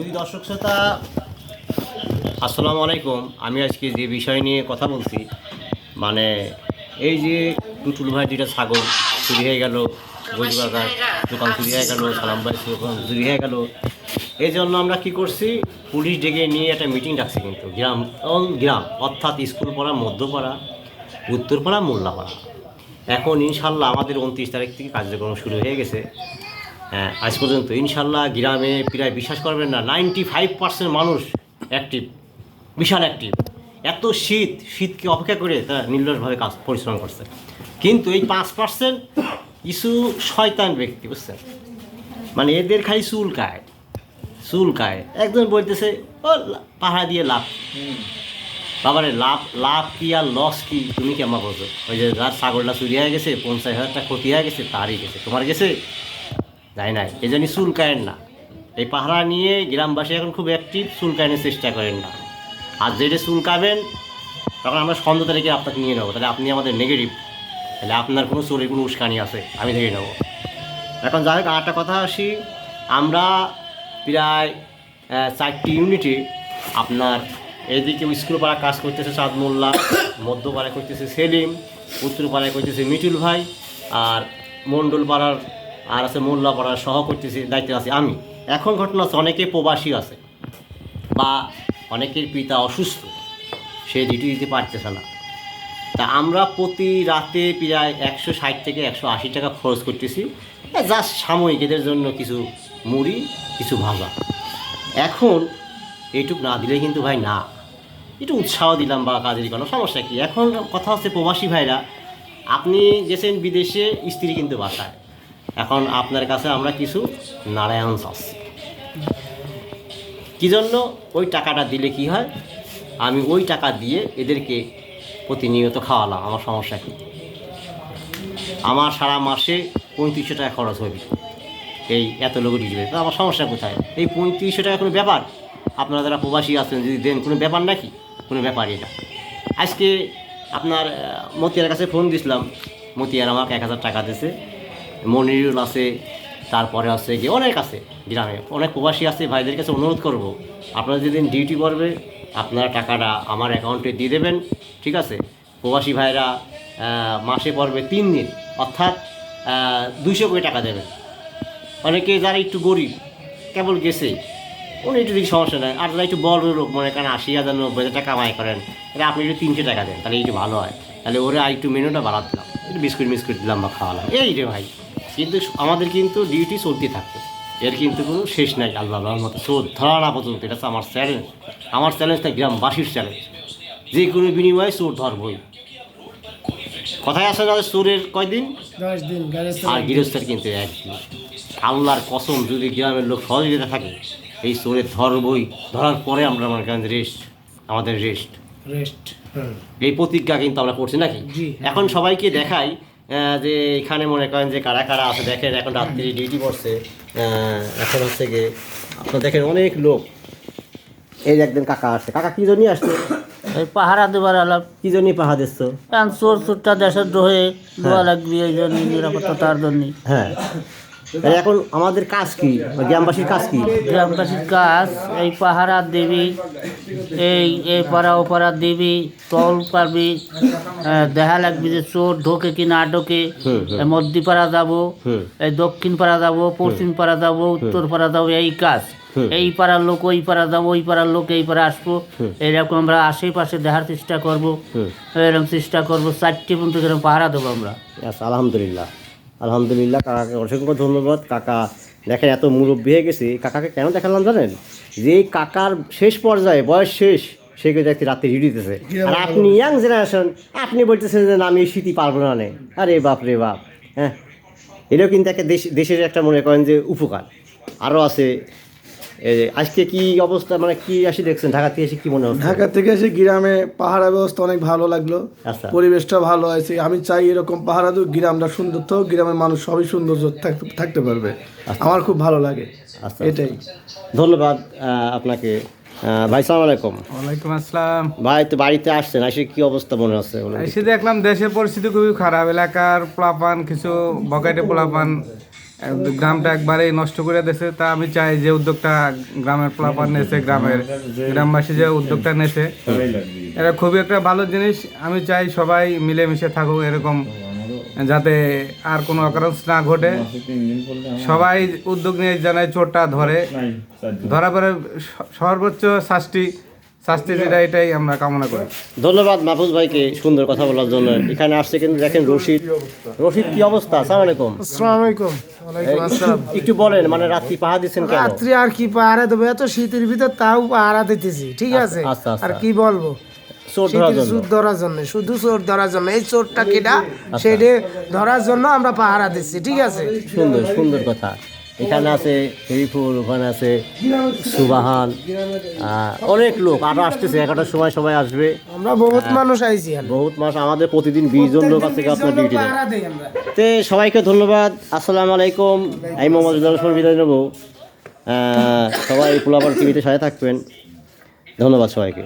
শুধু দর্শক শ্রোতা, আসসালামু আলাইকুম। আমি আজকে যে বিষয় নিয়ে কথা বলছি মানে এই যে টুটুল ভাই দুইটা ছাগল চুরি হয়ে গেল কাকার দোকান চুরি হয়ে গেল, সালাম ভাই চুরি হয়ে গেল, এই জন্য আমরা কি করছি, পুলিশ ডেকে নিয়ে একটা মিটিং ডাকছি কিন্তু, গ্রাম, অল গ্রাম, অর্থাৎ স্কুল পাড়া মধ্যপাড়া উত্তরপাড়া মোল্লাপাড়া এখন ইনশাল্লাহ আমাদের উনত্রিশ তারিখ থেকে কার্যক্রম শুরু হয়ে গেছে। আজ পর্যন্ত ইনশাল্লাহ গ্রামে প্রায় বিশ্বাস করবেন না নাইনটি ফাইভ পার্সেন্ট মানুষ অ্যাক্টিভ বিশাল অ্যাক্টিভ এত শীত, শীতকে অপেক্ষা করে তারা নির্লসভাবে কাজ, পরিশ্রম করছে। কিন্তু এই পাঁচ পার্সেন্ট কিছু শয়তান ব্যক্তি, বুঝছেন? মানে এদের খালি চুল কায় চুল কায়। একজন বলতেছে, ও পাহাড়া দিয়ে লাভ বাবারে লাভ লাভ কি আর লস কি? তুমি কেমন বলছো ওই যে যার ছাগলটা চুরি হয়ে গেছে, পঞ্চাশ হাজারটা ক্ষতি হয়ে গেছে, তারই গেছে। তোমার গেছে? যাই নাই। এই জন্য চুল কায়েন না। এই পাহারা নিয়ে গ্রামবাসী এখন খুব অ্যাক্টিভ চুল কায়নের চেষ্টা করেন না। আর যেটা চুল কাবেন তখন আমরা সন্দেহ তারিখে আপনাকে নিয়ে নেব। তাহলে আপনি আমাদের নেগেটিভ তাহলে আপনার কোনো চোরের কোনো উস্কানি আছে, আমি দেখে নেব। এখন যাই হোক আর একটা কথা আসি। আমরা প্রায় চারটি ইউনিটে আপনার এদিকে স্কুল পাড়া কাজ করতেছে চাঁদ মোল্লা, মধ্যপাড়ায় করতেছে সেলিম উত্তর পাড়ায় করতেছে মিটুল ভাই, আর মণ্ডল পাড়ার আর আছে মোল্লা পাড়ার সহ করতেছে, দায়িত্বে আছে আমি। এখন ঘটনা হচ্ছে অনেকে প্রবাসী আছে বা অনেকের পিতা অসুস্থ, সে ডিউটি দিতে পারতেছে না। তা আমরা প্রতি রাতে প্রায় একশো ষাট থেকে একশো আশি টাকা খরচ করতেছি জাস্ট সাময়িক এদের জন্য কিছু মুড়ি, কিছু ভাজা। এখন এইটুক না দিলে কিন্তু ভাই না। একটু উৎসাহ দিলাম বা কাজের কোনো সমস্যা কি? এখন কথা হচ্ছে প্রবাসী ভাইরা, আপনি গেছেন বিদেশে, স্ত্রী কিন্তু বাসায়। এখন আপনার কাছে আমরা কিছু নারায়ণ চাচ্ছি কী জন্য ওই টাকাটা দিলে কি হয়? আমি ওই টাকা দিয়ে এদেরকে প্রতিনিয়ত খাওয়ালাম, আমার সমস্যা কি? আমার সারা মাসে পঁয়ত্রিশশো টাকা খরচ হবে। এই এত লোক দিবে তো আমার সমস্যা কোথায়? এই পঁয়ত্রিশশো টাকা কোনো ব্যাপার? আপনারা যারা প্রবাসী আছেন, যদি দেন, কোনো ব্যাপার নাকি? কোনো ব্যাপারই না আজকে আপনার মতিয়ার কাছে ফোন দিছিলাম। মতিয়ার আমাকে এক হাজার টাকা দিয়েছে। মনিরুল আছে, তারপরে আছে কি অনেক আছে গ্রামে। অনেক প্রবাসী আছে, ভাইদের কাছে অনুরোধ করব, আপনারা যেদিন ডিউটি করবে, আপনারা টাকাটা আমার অ্যাকাউন্টে দিয়ে দেবেন, ঠিক আছে? প্রবাসী ভাইরা মাসে পড়বে তিন দিন, অর্থাৎ দুইশো কোটি টাকা দেবেন। অনেকে যারা একটু গরিব, কেবল গেছে, উনি একটু দিকে সমস্যা নেই আর যারা একটু বড় লোক, মনে করেন আশি হাজার, নব্বই হাজার টাকা কামাই করেন, তাহলে আপনি একটু তিনশো টাকা দেন, তাহলে একটু ভালো হয়। তাহলে ওরা আর একটু মেনুটা বাড়াতে দিলাম একটু বিস্কুট মিস্কুট দিলাম বা খাওয়ালাম। এই রে ভাই। কিন্তু আমাদের কিন্তু ডিউটি চলতে থাকবে এর কিন্তু কোনো শেষ নাই আল্লাহ মতো চোর ধরা না পর্যন্ত। এটা আমার চ্যালেঞ্জ আমার চ্যালেঞ্জটা গ্রামবাসীর চ্যালেঞ্জ যে কোনো বিনিময়ে চোর ধরবই। কথায় আসে না চোরের কয়দিন? আর গৃহস্থের কিন্তু একদিন আল্লাহর কসম যদি গ্রামের লোক সহযোগিতা থাকে এই চোরের ধরবই। ধরার পরে আমরা মনে করেন রেস্ট আমাদের রেস্ট রেস্ট এই প্রতিজ্ঞা কিন্তু আমরা করছি নাকি? এখন সবাইকে দেখাই যে এখানে মনে করেন যে কারা কারা আছে দেখেন এখন রাত্রি ডিউটি পড়ছে। এখন হচ্ছে গিয়ে আপনার দেখেন অনেক লোক। এই যে একদিন কাকা আসছে কাকা কি জন্যই আসছে? এই পাহারা দেবার আলাপ। কি জন্যই পাহাড় দিচ্ছ? কারণ চোর চোরটা দেশের দোহে দেওয়া লাগবে এই জন্য নিরাপত্তার জন্য। হ্যাঁ। এখন আমাদের কাজ কি? গ্রামবাসীর কাজ কি? গ্রামবাসীর কাজ এই পাহারা দেবী এই এই পাড়া ও পাড়া দেবী তল পারবি দেখা লাগবে যে চোর ঢোকে কি না ঢোকে। মধ্যপাড়া যাব এই দক্ষিণ পাড়া যাব পশ্চিম পাড়া যাব উত্তর পাড়া যাব এই কাজ। এই পাড়ার লোক ওই পাড়া যাব ওই পাড়ার লোক এই পাড়া আসব। হুম। এইরকম আমরা আশেপাশে দেখার চেষ্টা করব। এরকম চেষ্টা করব চারটে পর্যন্ত এরকম পাহারা দেবো আমরা। আলহামদুলিল্লাহ। আলহামদুলিল্লাহ কাকাকে অসংখ্য ধন্যবাদ। কাকা দেখেন এত মুরব্বী হয়ে গেছে কাকাকে কেন দেখালাম জানেন? যে কাকার শেষ পর্যায়ে বয়স শেষ সে কিন্তু একটি রাত্রে হিডিতেছে আর আপনি ইয়াং জেনারেশন আপনি বলতেছেন যে আমি স্মৃতি পারব না নে আরে বাপ রে বাপ হ্যাঁ? এটাও কিন্তু একটা দেশ দেশের একটা মনে করেন যে উপকার। আরও আছে আজকে কি অবস্থা মানে কি আসি দেখছেন? ঢাকা থেকে এসে কি মনে হচ্ছে? ঢাকা থেকে এসে গ্রামে পাহারা ব্যবস্থা অনেক ভালো লাগল। আচ্ছা। পরিবেশটা ভালো আছে আমি চাই এরকম পাহারা তো গ্রামটা সুন্দর তো গ্রামের মানুষ সবই সুন্দর থাকতে থাকতে পারবে। আমার খুব ভালো লাগে। আচ্ছা। এটাই। ধন্যবাদ আপনাকে। ভাই সালাম আলাইকুম। ওয়ালাইকুম আসসালাম। ভাই তো বাড়িতে আসছেন এসে কি অবস্থা মনে হচ্ছে বলুন এসে দেখলাম দেশের পরিস্থিতি খুবই খারাপ এলাকার পোলাপান কিছু বকেটে পোলাপান। গ্রামটা একবারেই নষ্ট করে দিয়েছে। তা আমি চাই যে উদ্যোগটা গ্রামের প্লাপার নেছে, গ্রামের গ্রামবাসী যে উদ্যোগটা নেছে। এটা খুবই একটা ভালো জিনিস। আমি চাই সবাই মিলেমিশে থাকুক এরকম, যাতে আর কোনো অকারণ না ঘটে। সবাই উদ্যোগ নিয়ে জানায় চোরটা ধরে। ধরা পরে সর্বোচ্চ শাস্তি শাস্তি যেটা এটাই আমরা কামনা করি। ধন্যবাদ মাহফুজ ভাইকে সুন্দর কথা বলার জন্য। এখানে আসছে কিন্তু দেখেন রশিদ। রশিদ কি অবস্থা? আসসালামু আলাইকুম। আসসালামু আলাইকুম। একটু- একটু বলেন মানে রাত্রি পাহা দিচ্ছেন কেন? রাত্রি আর কি পাহারা দেবো? এত শীতের ভিতর তাও পাহারা দিতেছি ঠিক আছে? আচ্ছা, আচ্ছা। আর কি বলব? চোর ধরার জন্য। চোর ধরার জন্য শুধু চোর ধরার জন্য। এই চোরটা কেটা সেটা ধরার জন্য আমরা পাহারা দিচ্ছি ঠিক আছে? সুন্দর সুন্দর কথা। এখানে আছে শরীফুল ওখানে আছে সুবাহান অনেক লোক। আরও আসতেছে এগারোটার সময় সবাই আসবে। আমরা বহুত মানুষ আইছি। বহুত মাস আমাদের প্রতিদিন বিশ জন লোক আছে আপনার ডিউটি তে। সবাইকে ধন্যবাদ আসসালামু আলাইকুম। আমি মোহাম্মদ রহমান বিদায় নেব। সবাই পোলাপার টিভিতে সাথে থাকবেন। ধন্যবাদ সবাইকে।